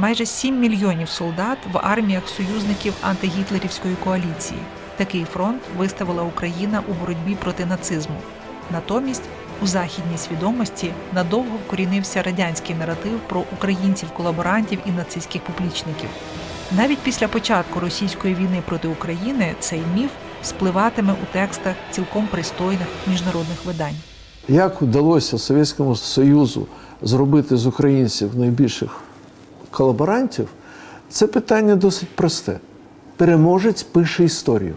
майже 7 мільйонів солдат в арміях союзників антигітлерівської коаліції. Такий фронт виставила Україна у боротьбі проти нацизму. Натомість у західній свідомості надовго вкорінився радянський наратив про українців-колаборантів і нацистських поплічників. Навіть після початку російської війни проти України цей міф спливатиме у текстах цілком пристойних міжнародних видань. Як вдалося Совєтському Союзу зробити з українців найбільших колаборантів, це питання досить просте. Переможець пише історію.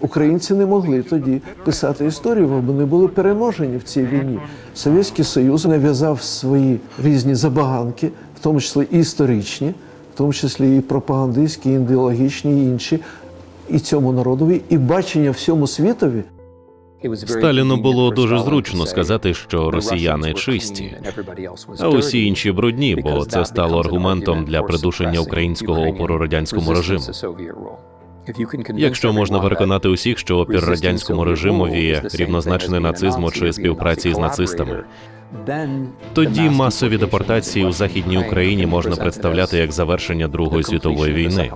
Українці не могли тоді писати історію, бо вони були переможені в цій війні. Совєтський Союз нав'язав свої різні забаганки, в тому числі і історичні, в тому числі і пропагандистські, і ідеологічні, і інші, і цьому народові, і бачення всьому світові Сталіну було дуже зручно сказати, що росіяни чисті, а усі інші брудні, бо це стало аргументом для придушення українського опору радянському режиму. Якщо можна переконати усіх, що опір радянському режимові рівнозначний нацизму чи співпраці з нацистами, тоді масові депортації у західній Україні можна представляти як завершення Другої світової війни.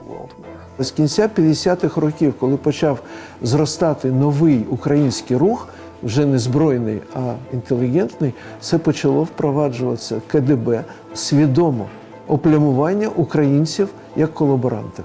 З кінця 50-х років, коли почав зростати новий український рух, вже не збройний, а інтелігентний, це почало впроваджуватися КДБ свідомо оплямування українців як колаборантів.